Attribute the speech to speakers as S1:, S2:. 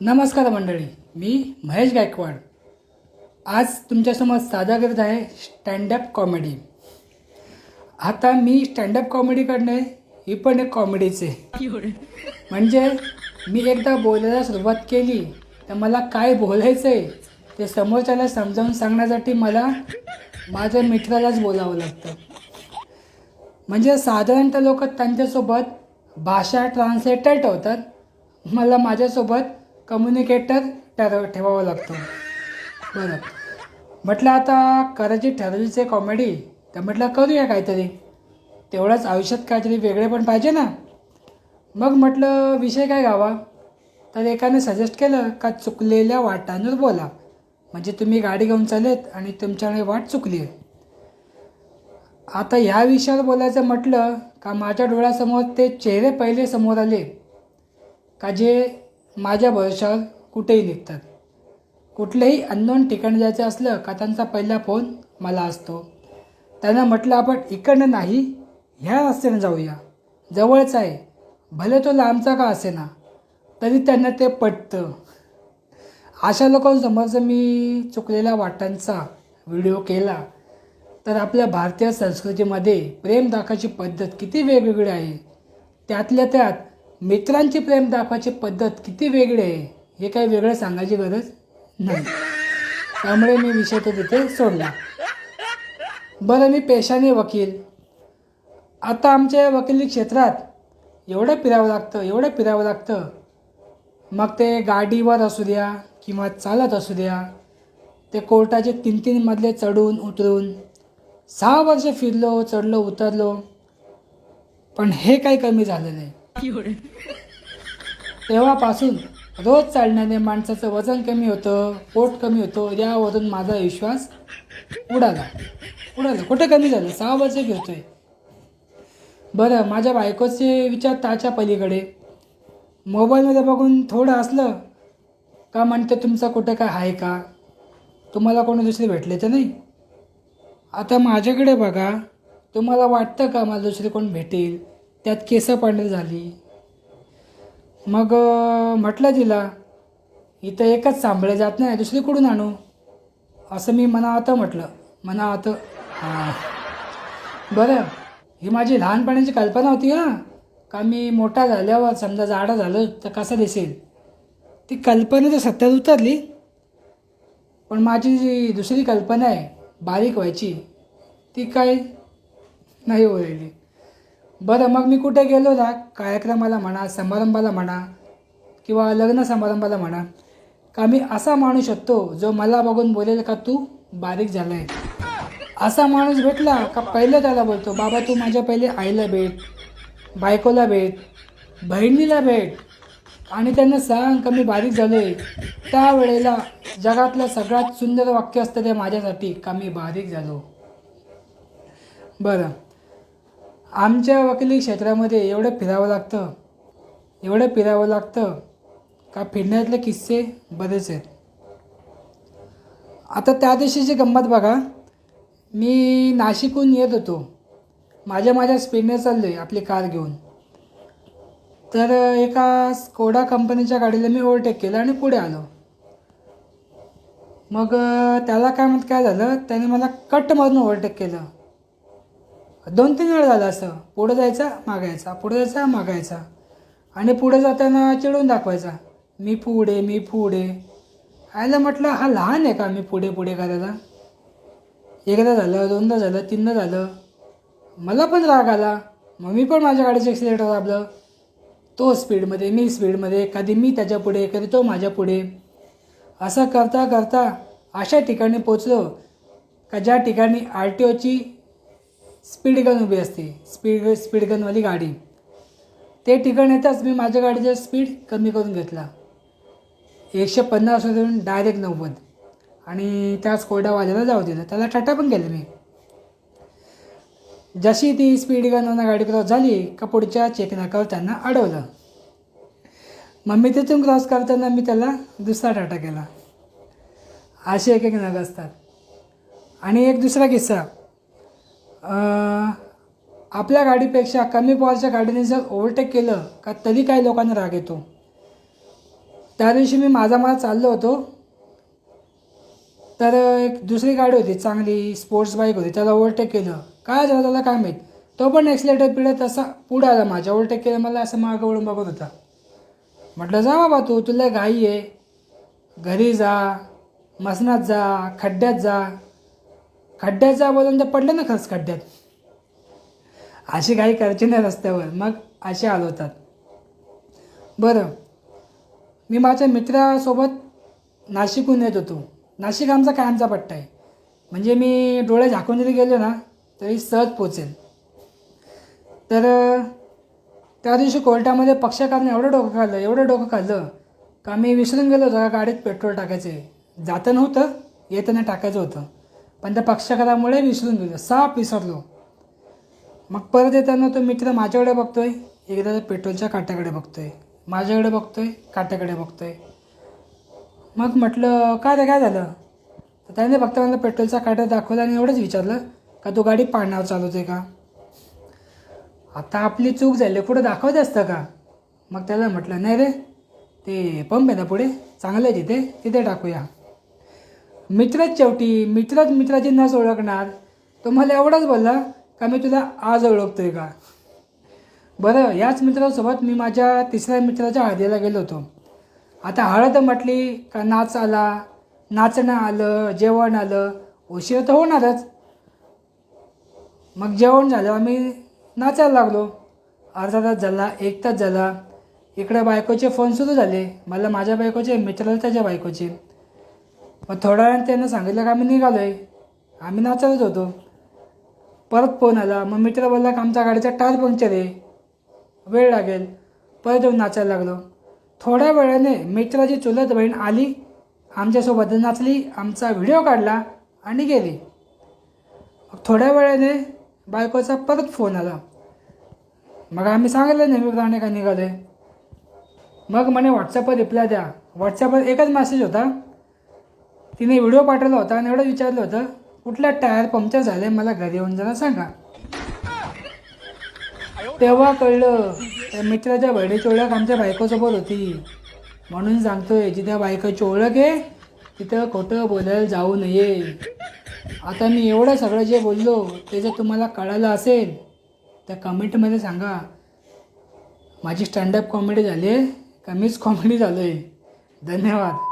S1: नमस्कार मंडळी मी महेश गायकवाड. आज तुमच्यासमोर सादर करत आहे स्टँडअप कॉमेडी आता मी स्टँडअप कॉमेडी करणे ही पण एक कॉमेडीचे म्हणजे मी एकदा बोलायला सुरुवात केली तर मला काय बोलायचं आहे ते समोरच्याला समजावून सांगण्यासाठी मला माझ्या मित्रालाच बोलावं लागतं. म्हणजे साधारणतः लोक त्यांच्यासोबत भाषा ट्रान्सलेटर ठेवतात. मला माझ्यासोबत कम्युनिकेटर ठरव ठेवावं लागतो. बरं. म्हटलं आता करायची ठरवलीच आहे कॉमेडी तर म्हटलं करूया काहीतरी. तेवढ्याच आयुष्यात काहीतरी वेगळे पण पाहिजे ना. मग म्हटलं विषय काय गावा? तर एकाने सजेस्ट केलं का चुकलेल्या वाटांवर बोला. म्हणजे तुम्ही गाडी घेऊन चालेत आणि तुमच्याकडे वाट चुकली आहे. आता ह्या विषयावर बोलायचं म्हटलं का माझ्या डोळ्यासमोर ते चेहरे पहिले समोर आले. का जे माझ्या भरोशावर कुठेही निघतात. कुठलंही अननोन ठिकाणी जायचं असलं का त्यांचा पहिला फोन मला असतो. त्यांना म्हटलं आपण इकडनं नाही ह्या रस्त्याने जाऊया. जवळच आहे. भले तो लांबचा का असेना तरी त्यांना ते पटतं. अशा लोकांसमोर जर मी चुकलेल्या वाटांचा व्हिडिओ केला तर आपल्या भारतीय संस्कृतीमध्ये प्रेम दाखवायची पद्धत किती वेगवेगळी आहे. त्यातल्या त्यात मित्रांची प्रेम दाखवायची पद्धत किती वेगळी आहे हे काही वेगळं सांगायची गरज नाही. त्यामुळे मी विषय तो तिथे सोडला. बरं मी पेशाने वकील. आता आमच्या वकिली क्षेत्रात एवढं फिरावं लागतं एवढं फिरावं लागतं. मग ते गाडीवर असू द्या किंवा चालत असू द्या ते कोर्टाचे तीन तीन मधले चढून उतरून सहा वर्ष फिरलो चढलो उतरलो पण हे काही कमी झालं नाही. तेव्हापासून रोज चालण्याने माणसाचं वजन कमी होतं पोट कमी होतं यावरून माझा विश्वास उडाला. उडाला. कुठे कमी झालं? सहा वर्ष घेतोय. बरं माझ्या बायकोचे विचार त्याच्या पलीकडे. मोबाईलमध्ये बघून थोडं असलं का म्हणते तुमचं कुठं काय आहे का? तुम्हाला कोणी दुसरे भेटले तर नाही? आता माझ्याकडे बघा. तुम्हाला वाटतं का मला दुसरे कोण भेटेल? त्यात केसं पांढरी झाली. मग म्हटलं तिला इथं एकच सांभाळे जात नाही दुसरीकडून आणू? असं मी मनावतं म्हटलं. मनावतं हां. बरं ही माझी लहानपणाची कल्पना होती हां. का मी मोठा झाल्यावर समजा जाडं झालं तर कसं दिसेल? ती कल्पना तर सत्यात उतरली. पण माझी जी दुसरी कल्पना आहे बारीक व्हायची ती काय नाही होईल. बरं मग मी कुठे गेलो ना कार्यक्रमाला म्हणा समारंभाला म्हणा किंवा लग्न समारंभाला म्हणा. का मी असा माणू शकतो जो मला बघून बोलेल का तू बारीक झाला आहे असा माणूस भेटला का पहिलं त्याला बोलतो बाबा तू माझ्या पहिले आईला भेट बायकोला भेट बहिणीला भेट आणि त्यांना सांग का मी बारीक झालो आहे त्यावेळेला जगातलं सगळ्यात सुंदर वाक्य असतं ते माझ्यासाठी का मी बारीक झालो? बरं. आमच्या वकिली क्षेत्रामध्ये एवढं फिरावं लागतं. एवढं फिरावं लागतं का फिरण्यातले किस्से बरेच आहेत. आता त्या दिवशीची गंमत बघा. मी नाशिकहून येत होतो. माझ्या माझ्या स्पीडने चाललो आहे आपली कार घेऊन. तर एका स्कोडा कंपनीच्या गाडीला मी ओव्हरटेक केलं आणि पुढे आलो. मग त्याला काय म्हणत काय झालं? त्याने मला कट मारून ओव्हरटेक केलं. दोन तीन वेळा झालं असं. पुढं जायचा मागायचा पुढं जायचा मागायचा आणि पुढे जाताना चिडून दाखवायचा. मी पुढे मी पुढे. आयला म्हटलं हा लहान आहे का? मी पुढे पुढे करायला? एकदा झालं दोनदा झालं तीनदा झालं. मला पण राग आला. मग मी पण माझ्या गाडीचं ॲक्सिलेटर दाबलं. तो स्पीडमध्ये मी स्पीडमध्ये कधी मी त्याच्या पुढे कधी तो माझ्या पुढे. असं करता करता अशा ठिकाणी पोचलो का ज्या ठिकाणी आर टी ओची स्पीड गन उभी असते. स्पीड स्पीड गनवाली गाडी. ते ठिकाण येताच मी माझ्या गाडीचा स्पीड कमी करून घेतला. एकशे पन्नास पन्नासवरून डायरेक्ट नव्वद. आणि त्या स्कोडावाल्याला जाऊ दिलं. त्याला टाटा पण केलं मी. जशी ती स्पीड गनवाना गाडी क्रॉस झाली का पुढच्या चेकनाकावर त्यांना अडवलं. मग मी तिथून क्रॉस करताना मी त्याला दुसरा टाटा केला. असे एक एक नग असतात. आणि एक दुसरा किस्सा. आपल्या गाडीपेक्षा कमी पॉवरच्या गाडीने जर ओव्हरटेक केलं का तरी काही लोकांना राग येतो. त्या दिवशी मी माझा मला चाललो होतो. तर एक दुसरी गाडी होती चांगली स्पोर्ट्स बाईक होती त्याला ओव्हरटेक केलं. काय झालं त्याला काय माहीत? तो पण एक्सिलेटर पिढत तसा पुढे आला माझ्या. ओव्हरटेक केलं मला असं मागं वळून बघत होता. म्हटलं जा बाबा तू तुला घाई आहे. घरी जा मसनात जा खड्ड्यात जा. खड्ड्यात जा बोलून तर पडलं ना खरंच खड्ड्यात. अशी काही करायची नाही रस्त्यावर. मग असे आलो होतात बरं. मी माझ्या मित्रासोबत नाशिकहून येत होतो. नाशिक आमचा कायमचा पट्टा आहे. म्हणजे मी डोळे झाकून जरी गेलो ना तरी सहज पोचेल. तर त्या दिवशी कोर्टामध्ये पक्षकारने एवढं डोकं खाल्लं एवढं डोकं खाल्लं का मी विसरून गेलो होतो का गाडीत पेट्रोल टाकायचं. आहे जातं नव्हतं येताना टाकायचं होतं. पण त्या पक्षकारामुळे विसरून गेलो. साप विसरलो. मग परत येताना तो मित्र माझ्याकडे बघतोय. एकदा पेट्रोलच्या काट्याकडे बघतोय. माझ्याकडे बघतोय काट्याकडे बघतोय. मग म्हटलं काय रे काय झालं? तर त्याने फक्त मला पेट्रोलचा काटा दाखवला आणि एवढंच विचारलं का तू गाडी पाण्यावर चालवते का? आता आपली चूक झाली. कुठं दाखवत असतं का? मग त्याला म्हटलं नाही रे ते पंप आहे ना पुढे. चांगलं आहे तिथे. तिथे टाकूया. मित्रच शेवटी मित्रच मित्राची नस ओळखणार. तो मला एवढंच बोलला का मी तुला आज ओळखतोय का? बरं याच मित्रासोबत मी माझ्या तिसऱ्या मित्राच्या हळदीला गेलो होतो. आता हळद म्हटली का नाच आला नाचणं आलं जेवण आलं उशीर तर होणारच. मग जेवण झालं आम्ही नाचायला लागलो. अर्धा तास झाला एक तास झाला. इकडे बायकोचे फोन सुरू झाले. मला माझ्या बायकोचे मित्राला त्याच्या बायकोचे. मग थोड्या वेळाने त्यांना सांगितलं का आम्ही निघालो आहे आम्ही नाचतच होतो परत फोन आला. मग मित्र बोलला का आमच्या गाडीचा टायर पंक्चर आहे. वेळ लागेल. परत येऊन नाचायला लागलो. थोड्या वेळाने मित्राची चुलत बहीण आली. आमच्यासोबत नाचली. आमचा व्हिडिओ काढला आणि गेली. थोड्या वेळाने बायकोचा परत फोन आला. मग आम्ही सांगितलं नेहमीप्रमाणे का निघाले? आहे मग म्हणे व्हॉट्सअपवर रिप्लाय द्या. व्हॉट्सअपवर एकच मेसेज होता. तिने व्हिडिओ पाठवला होता आणि एवढं विचारलं होतं कुठला टायर पंक्चर झाले मला घरी येऊन जरा सांगा. तेव्हा कळलं त्या मित्राच्या बहिणीची ओळख आमच्या बायकोसोबत होती. म्हणून सांगतोय जिथे बायकोची ओळख आहे तिथं खोटं बोलायला जाऊ नये. आता मी एवढं सगळं जे बोललो ते जर तुम्हाला कळालं असेल तर कमेंटमध्ये सांगा. माझी स्टँडअप कॉमेडी झाली आहे का मीच कॉमेडी झालो आहे धन्यवाद.